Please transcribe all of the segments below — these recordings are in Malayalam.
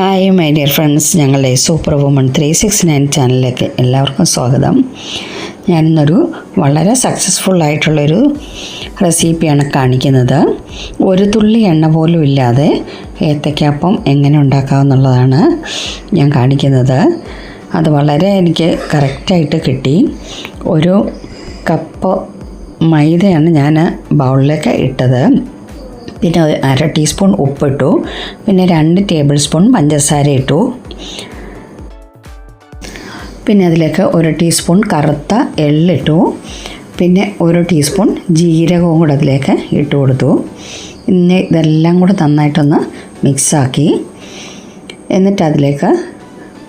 ഹായ് മൈ ഡിയർ ഫ്രണ്ട്സ് ഞങ്ങളുടെ super woman three six nine ചാനലിലേക്ക് എല്ലാവർക്കും സ്വാഗതം. ഞാനിന്നൊരു വളരെ സക്സസ്ഫുൾ ആയിട്ടുള്ളൊരു റെസിപ്പിയാണ് കാണിക്കുന്നത്. ഒരു തുള്ളി എണ്ണ പോലും ഇല്ലാതെ ഏത്തയ്ക്കാപ്പം എങ്ങനെ ഉണ്ടാക്കാമെന്നുള്ളതാണ് ഞാൻ കാണിക്കുന്നത്. അത് വളരെ എനിക്ക് കറക്റ്റായിട്ട് കിട്ടി. ഒരു കപ്പ് മൈദയാണ് ഞാൻ ബൗളിലേക്ക് ഇട്ടത്. പിന്നെ അര ടീസ്പൂൺ ഉപ്പിട്ടു. പിന്നെ രണ്ട് ടേബിൾ സ്പൂൺ പഞ്ചസാര ഇട്ടു. പിന്നെ അതിലേക്ക് ഒരു ടീസ്പൂൺ കറുത്ത എള്ളിട്ടു. പിന്നെ ഒരു ടീസ്പൂൺ ജീരകവും കൂടെ അതിലേക്ക് ഇട്ട് കൊടുത്തു. പിന്നെ ഇതെല്ലാം കൂടെ നന്നായിട്ടൊന്ന് മിക്സാക്കി. എന്നിട്ട് അതിലേക്ക്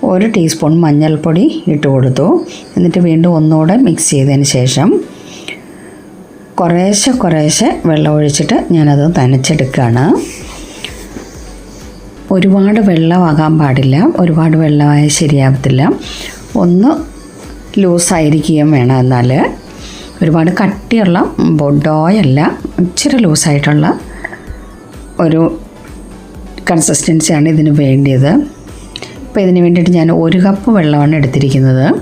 ഒരു ടീസ്പൂൺ മഞ്ഞൾപ്പൊടി ഇട്ട് കൊടുത്തു. എന്നിട്ട് വീണ്ടും ഒന്നുകൂടെ മിക്സ് ചെയ്തതിന് ശേഷം കുറേശ്ശെ കുറേശ്ശെ വെള്ളം ഒഴിച്ചിട്ട് ഞാനത് നനച്ചെടുക്കുകയാണ്. ഒരുപാട് വെള്ളമാകാൻ പാടില്ല. ഒരുപാട് വെള്ളമായ ശരിയാവത്തില്ല. ഒന്ന് ലൂസായിരിക്കുകയും വേണം എന്നാൽ ഒരുപാട് കട്ടിയുള്ള ബൊഡോയല്ല ഇച്ചിരി ലൂസായിട്ടുള്ള ഒരു കൺസിസ്റ്റൻസിയാണ് ഇതിന് വേണ്ടിയത്. ഇപ്പോൾ ഇതിന് വേണ്ടിയിട്ട് ഞാൻ ഒരു കപ്പ് വെള്ളമാണ് എടുത്തിരിക്കുന്നത്.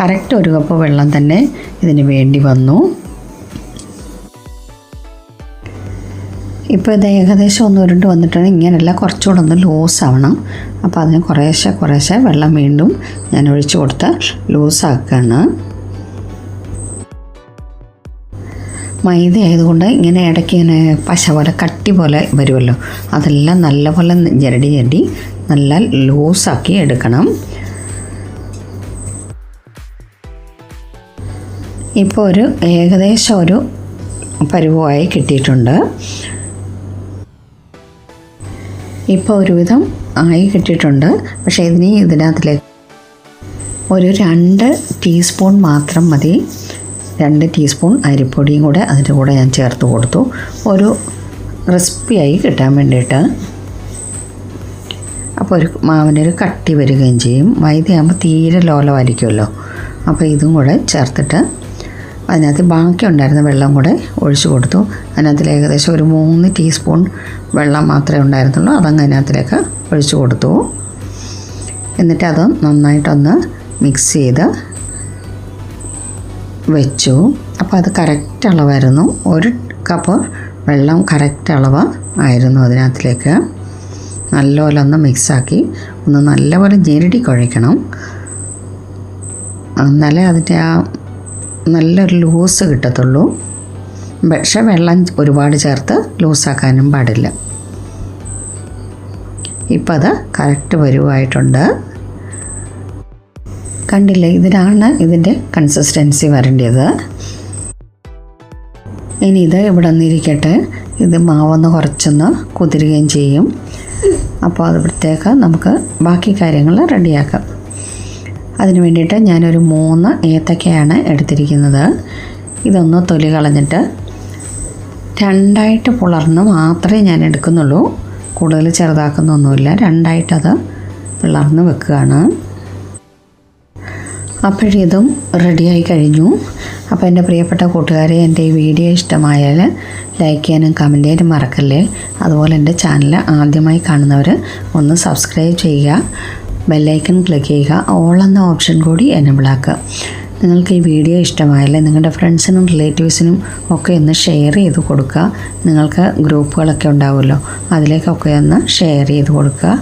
കറക്റ്റ് ഒരു കപ്പ് വെള്ളം തന്നെ ഇതിന് വേണ്ടി വന്നു. ഇപ്പോൾ ഇത് ഏകദേശം ഒന്ന് ഉരുണ്ട് വന്നിട്ടാണ് ഇങ്ങനെയല്ല കുറച്ചുകൂടെ ഒന്ന് ലൂസ് ആവണം. അപ്പോൾ അതിന് കുറേശ്ശെ കുറേശ്ശെ വെള്ളം വീണ്ടും ഞാൻ ഒഴിച്ചു കൊടുത്ത് ലൂസാക്കുകയാണ് മൈദ ആയതുകൊണ്ട് ഇങ്ങനെ ഇടയ്ക്ക് ഇങ്ങനെ പശ പോലെ കട്ടി പോലെ വരുമല്ലോ. അതെല്ലാം നല്ലപോലെ ഞെരടി ഞെരടി നല്ല ലൂസാക്കി എടുക്കണം. ഇപ്പോൾ ഒരു ഏകദേശം ഒരു പരുവമായി കിട്ടിയിട്ടുണ്ട്. ഇപ്പോൾ ഒരുവിധം ആയി കിട്ടിയിട്ടുണ്ട്. പക്ഷേ ഇതിന് ഇതിനകത്തിലേക്ക് ഒരു രണ്ട് ടീസ്പൂൺ മാത്രം മതി. രണ്ട് ടീസ്പൂൺ അരിപ്പൊടിയും കൂടെ അതിന്റെ കൂടെ ഞാൻ ചേർത്ത് കൊടുത്തു. ഒരു ക്രിസ്പിയായി കിട്ടാൻ വേണ്ടിയിട്ട്. അപ്പോൾ ഒരു മാവിനൊരു കട്ടി വരികയും ചെയ്യും. മൈദയാകുമ്പോൾ തീരെ ലോലമായിരിക്കുമല്ലോ അപ്പോൾ ഇതും കൂടെ ചേർത്തിട്ട് അതിനകത്ത് ബാക്കി ഉണ്ടായിരുന്ന വെള്ളം കൂടെ ഒഴിച്ചു കൊടുത്തു. അതിനകത്തിൽ ഏകദേശം ഒരു മൂന്ന് ടീസ്പൂൺ വെള്ളം മാത്രമേ ഉണ്ടായിരുന്നുള്ളൂ. അതങ്ങ് അതിനകത്തിലേക്ക് ഒഴിച്ചു കൊടുത്തു. എന്നിട്ട് അത് നന്നായിട്ടൊന്ന് മിക്സ് ചെയ്ത് വെച്ചു. അപ്പോൾ അത് കറക്റ്റ് അളവായിരുന്നു. ഒരു കപ്പ് വെള്ളം കറക്റ്റ് അളവ് ആയിരുന്നു അതിനകത്തിലേക്ക്. നല്ലപോലെ ഒന്ന് മിക്സാക്കി ഒന്ന് നല്ലപോലെ ഞെരടി കുഴയ്ക്കണം. എന്നാലേ അതിന്റെ ആ നല്ലൊരു ലൂസ് കിട്ടത്തുള്ളൂ. പക്ഷെ വെള്ളം ഒരുപാട് ചേർത്ത് ലൂസാക്കാനും പാടില്ല. ഇപ്പം അത് കറക്റ്റ് വരുവായിട്ടുണ്ട്. കണ്ടില്ലേ ഇതിനാണ് ഇതിന്റെ കൺസിസ്റ്റൻസി വരേണ്ടത്. ഇനി ഇത് ഇവിടെ നിന്നിരിക്കട്ടെ ഇത് മാവൊന്ന് കുറച്ചൊന്ന് കുതിരുകയും ചെയ്യും. അപ്പോൾ അത് പ്രത്യേകം നമുക്ക് ബാക്കി കാര്യങ്ങൾ റെഡിയാക്കാം. അതിന് വേണ്ടിയിട്ട് ഞാനൊരു മൂന്ന് ഏത്തക്കയാണ് എടുത്തിരിക്കുന്നത്. ഇതൊന്ന് തൊലി കളഞ്ഞിട്ട് രണ്ടായിട്ട് പുളർന്ന് മാത്രമേ ഞാൻ എടുക്കുന്നുള്ളൂ. കൂടുതൽ ചെറുതാക്കുന്നൊന്നുമില്ല. രണ്ടായിട്ടത് പിളർന്ന് വെക്കുകയാണ്. അപ്പോഴിതും റെഡിയായി കഴിഞ്ഞു. അപ്പോൾ എന്റെ പ്രിയപ്പെട്ട കൂട്ടുകാരെ എന്റെ ഈ വീഡിയോ ഇഷ്ടമായാൽ ലൈക്ക് ചെയ്യാനും കമന്റ് ചെയ്യാനും മറക്കല്ലേ? അതുപോലെ എന്റെ ചാനൽ ആദ്യമായി കാണുന്നവർ ഒന്ന് സബ്സ്ക്രൈബ് ചെയ്യുക. ബെല്ലൈക്കൺ ക്ലിക്ക് ചെയ്യുക. ഓൾ എന്ന ഓപ്ഷൻ കൂടി എനബിൾ ആക്കുക. നിങ്ങൾക്ക് ഈ വീഡിയോ ഇഷ്ടമായാൽ നിങ്ങളുടെ ഫ്രണ്ട്സിനും റിലേറ്റീവ്സിനും ഒക്കെ ഒന്ന് ഷെയർ ചെയ്ത് കൊടുക്കുക. നിങ്ങൾക്ക് ഗ്രൂപ്പുകളൊക്കെ ഉണ്ടാവുമല്ലോ. അതിലേക്കൊക്കെ ഒന്ന് ഷെയർ ചെയ്ത് കൊടുക്കുക.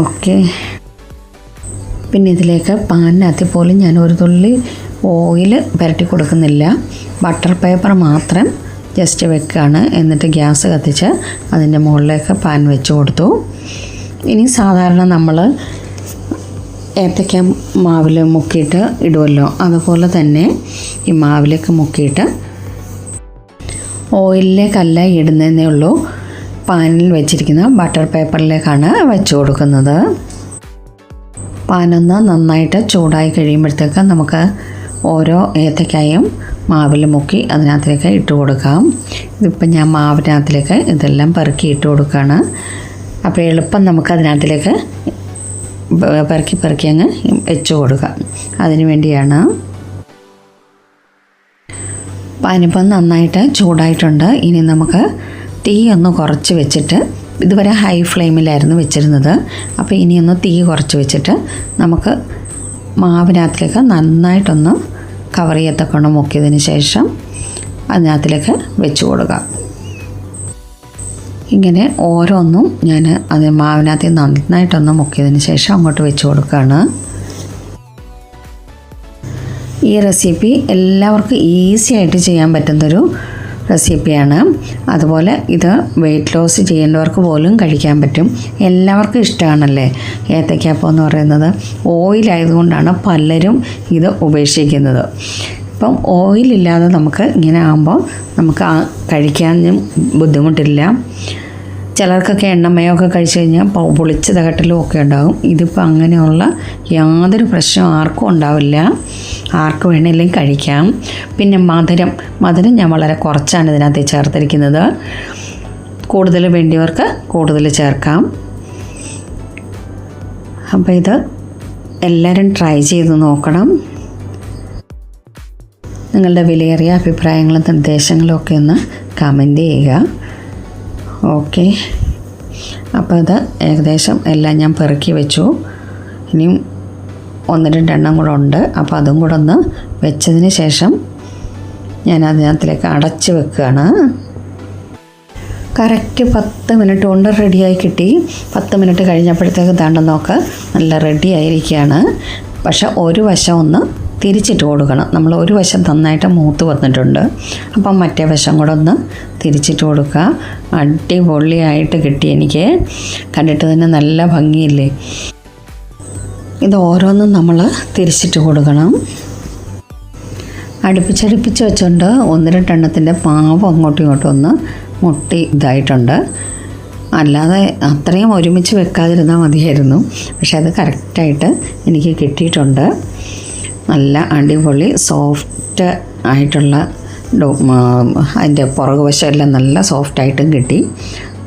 ഓക്കെ പിന്നെ ഇതിലേക്ക് പാനിനകത്ത് പോലും ഞാൻ ഒരു തുള്ളി ഓയിൽ പുരട്ടി കൊടുക്കുന്നില്ല. ബട്ടർ പേപ്പർ മാത്രം ജസ്റ്റ് വെക്കുകയാണ് എന്നിട്ട് ഗ്യാസ് കത്തിച്ച് അതിന്റെ മുകളിലേക്ക് പാൻ വെച്ച് കൊടുത്തു. ഇനി സാധാരണ നമ്മൾ ഏത്തക്ക മാവിൽ മുക്കിയിട്ട് ഇടുമല്ലോ അതുപോലെ തന്നെ ഈ മാവിലേക്ക് മുക്കിയിട്ട് ഓയിലിലേക്കല്ല ഇടുന്നതേ ഉള്ളൂ. പാനിൽ വെച്ചിരിക്കുന്ന ബട്ടർ പേപ്പറിലേക്കാണ് വെച്ച് കൊടുക്കുന്നത്. പാനൊന്ന് നന്നായിട്ട് ചൂടായി കഴിയുമ്പോഴത്തേക്ക് നമുക്ക് ഓരോ ഏത്തക്കായും മാവിൽ മുക്കി അതിനകത്തേക്ക് ഇട്ട് കൊടുക്കാം. ഇതിപ്പോൾ ഞാൻ മാവിനകത്തിലേക്ക് ഇതെല്ലാം പെറുക്കി ഇട്ട് കൊടുക്കുകയാണ്. അപ്പോൾ എളുപ്പം നമുക്ക് അതിനകത്തിലേക്ക് പെറുക്കി പെറുക്കി അങ്ങ് വെച്ച് കൊടുക്കുക അതിന് വേണ്ടിയാണ് പാനിപ്പം നന്നായിട്ട് ചൂടായിട്ടുണ്ട്. ഇനി നമുക്ക് തീ ഒന്ന് കുറച്ച് വെച്ചിട്ട് ഇതുവരെ ഹൈ ഫ്ലെയിമിലായിരുന്നു വെച്ചിരുന്നത്. അപ്പോൾ ഇനിയൊന്ന് തീ കുറച്ച് വെച്ചിട്ട് നമുക്ക് മാവിനകത്തിലേക്ക് നന്നായിട്ടൊന്ന് കവർ ചെയ്യത്തക്കൊണ്ട് മുക്കിയതിന് ശേഷം അതിനകത്തിലേക്ക് വെച്ച് കൊടുക്കാം. ഇങ്ങനെ ഓരോന്നും ഞാൻ അത് മാവിനകത്ത് നന്നായിട്ടൊന്ന് മുക്കിയതിന് ശേഷം അങ്ങോട്ട് വെച്ച് കൊടുക്കുകയാണ്. ഈ റെസിപ്പി എല്ലാവർക്കും ഈസി ആയിട്ട് ചെയ്യാൻ പറ്റുന്നൊരു റെസിപ്പിയാണ്. അതുപോലെ ഇത് വെയിറ്റ് ലോസ് ചെയ്യേണ്ടവർക്ക് പോലും കഴിക്കാൻ പറ്റും. എല്ലാവർക്കും ഇഷ്ടമാണല്ലേ? ഏത്തയ്ക്കാപ്പം എന്ന് പറയുന്നത് ഓയിലായതുകൊണ്ടാണ് പലരും ഇത് ഉപേക്ഷിക്കുന്നത്. ഇപ്പം ഓയിലില്ലാതെ നമുക്ക് ഇങ്ങനെ ആകുമ്പോൾ നമുക്ക് കഴിക്കാനും ബുദ്ധിമുട്ടില്ല. ചിലർക്കൊക്കെ എണ്ണമയമൊക്കെ കഴിച്ചു കഴിഞ്ഞാൽ പൊളിച്ച തകട്ടലും ഒക്കെ ഉണ്ടാകും. ഇതിപ്പോൾ അങ്ങനെയുള്ള യാതൊരു പ്രശ്നവും ആർക്കും ഉണ്ടാവില്ല. ആർക്ക് വേണമെങ്കിലും കഴിക്കാം. പിന്നെ മധുരം. മധുരം ഞാൻ വളരെ കുറച്ചാണ് ഇതിനകത്ത് ചേർത്തിരിക്കുന്നത്. കൂടുതൽ വേണ്ടിയവർക്ക് കൂടുതൽ ചേർക്കാം. അപ്പോൾ ഇത് എല്ലാവരും ട്രൈ ചെയ്ത് നോക്കണം. നിങ്ങളുടെ വിലയേറിയ അഭിപ്രായങ്ങളും നിർദ്ദേശങ്ങളും ഒക്കെ ഒന്ന് കമന്റ് ചെയ്യുക. ഓക്കെ. അപ്പോൾ അത് ഏകദേശം എല്ലാം ഞാൻ പെറുക്കി വെച്ചു. ഇനിയും ഒന്ന് രണ്ടെണ്ണം കൂടെ ഉണ്ട്. അപ്പോൾ അതും കൂടെ ഒന്ന് വെച്ചതിന് ശേഷം ഞാൻ അതിനകത്തിലേക്ക് അടച്ച് വെക്കുകയാണ്. കറക്റ്റ് പത്ത് മിനിറ്റ് കൊണ്ട് റെഡിയായി കിട്ടി. പത്ത് മിനിറ്റ് കഴിഞ്ഞപ്പോഴത്തേക്ക് താണ്ട നോക്ക് നല്ല റെഡി ആയിരിക്കുകയാണ്. പക്ഷെ ഒരു വശം ഒന്ന് തിരിച്ചിട്ട് കൊടുക്കണം. നമ്മൾ ഒരു വശം നന്നായിട്ട് മൂത്ത് വന്നിട്ടുണ്ട്. അപ്പം മറ്റേ വശം കൂടെ ഒന്ന് തിരിച്ചിട്ട് കൊടുക്കുക. അടിപൊളിയായിട്ട് കിട്ടി എനിക്ക്. കണ്ടിട്ട് തന്നെ നല്ല ഭംഗിയില്ലേ? ഇത് ഓരോന്നും നമ്മൾ തിരിച്ചിട്ട് കൊടുക്കണം. അടുപ്പിച്ചടുപ്പിച്ച് വെച്ചുകൊണ്ട് ഒന്ന് രണ്ടെണ്ണത്തിന്റെ പാവം അങ്ങോട്ടും ഇങ്ങോട്ടും ഒന്ന് മുട്ടി ഇതായിട്ടുണ്ട്. അല്ലാതെ അത്രയും ഒരുമിച്ച് വെക്കാതിരുന്നാൽ മതിയായിരുന്നു. പക്ഷേ അത് കറക്റ്റായിട്ട് എനിക്ക് കിട്ടിയിട്ടുണ്ട്. നല്ല അടിപൊളി സോഫ്റ്റ് ആയിട്ടുള്ള ഡോ- അതിന്റെ പുറകുവശം എല്ലാം നല്ല സോഫ്റ്റായിട്ടും കിട്ടി.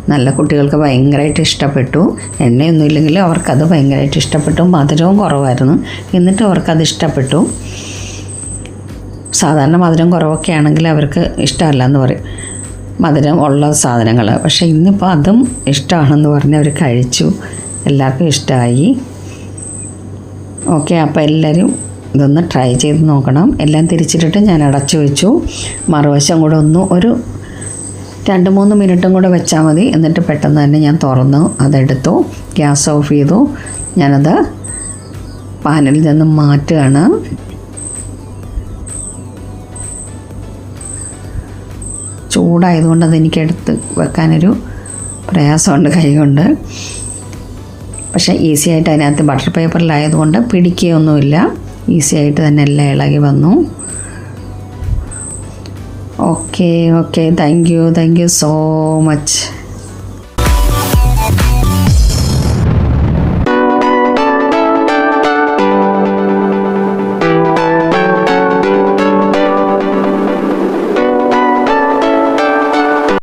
നല്ല കുട്ടികൾക്ക് ഭയങ്കരമായിട്ട് ഇഷ്ടപ്പെട്ടു. എണ്ണയൊന്നും ഇല്ലെങ്കിലും അവർക്കത് ഭയങ്കരമായിട്ട് ഇഷ്ടപ്പെട്ടു. മധുരവും കുറവായിരുന്നു. എന്നിട്ട് അവർക്കത് ഇഷ്ടപ്പെട്ടു. സാധാരണ മധുരം കുറവൊക്കെ ആണെങ്കിൽ അവർക്ക് ഇഷ്ടമല്ല എന്ന് പറയും. മധുരം ഉള്ള സാധനങ്ങൾ. പക്ഷേ ഇന്നിപ്പോൾ അതും ഇഷ്ടമാണെന്ന് പറഞ്ഞ് അവർ കഴിച്ചു. എല്ലാവർക്കും ഇഷ്ടമായി. ഓക്കെ അപ്പോൾ എല്ലാവരും ഇതൊന്ന് ട്രൈ ചെയ്ത് നോക്കണം. എല്ലാം തിരിച്ചിട്ടിട്ട് ഞാൻ അടച്ചു വെച്ചു. മറുവശം കൂടെ ഒന്ന് ഒരു രണ്ട് മൂന്ന് മിനിറ്റും കൂടെ വെച്ചാൽ മതി. എന്നിട്ട് പെട്ടെന്ന് തന്നെ ഞാൻ തുറന്നു അതെടുത്തു ഗ്യാസ് ഓഫ് ചെയ്തു. ഞാനത് പാനിൽ നിന്ന് മാറ്റുകയാണ്. ചൂടായതുകൊണ്ട് അതെനിക്ക് എടുത്ത് വെക്കാനൊരു പ്രയാസമുണ്ട് കൈകൊണ്ട്. പക്ഷേ ഈസി ആയിട്ട് അതിനകത്ത് ബട്ടർ പേപ്പറിലായതുകൊണ്ട് പിടിക്കുകയൊന്നുമില്ല. ഈസി ആയിട്ട് തന്നെ എല്ലാം ഇളകി വന്നു. Okay okay thank you thank you so much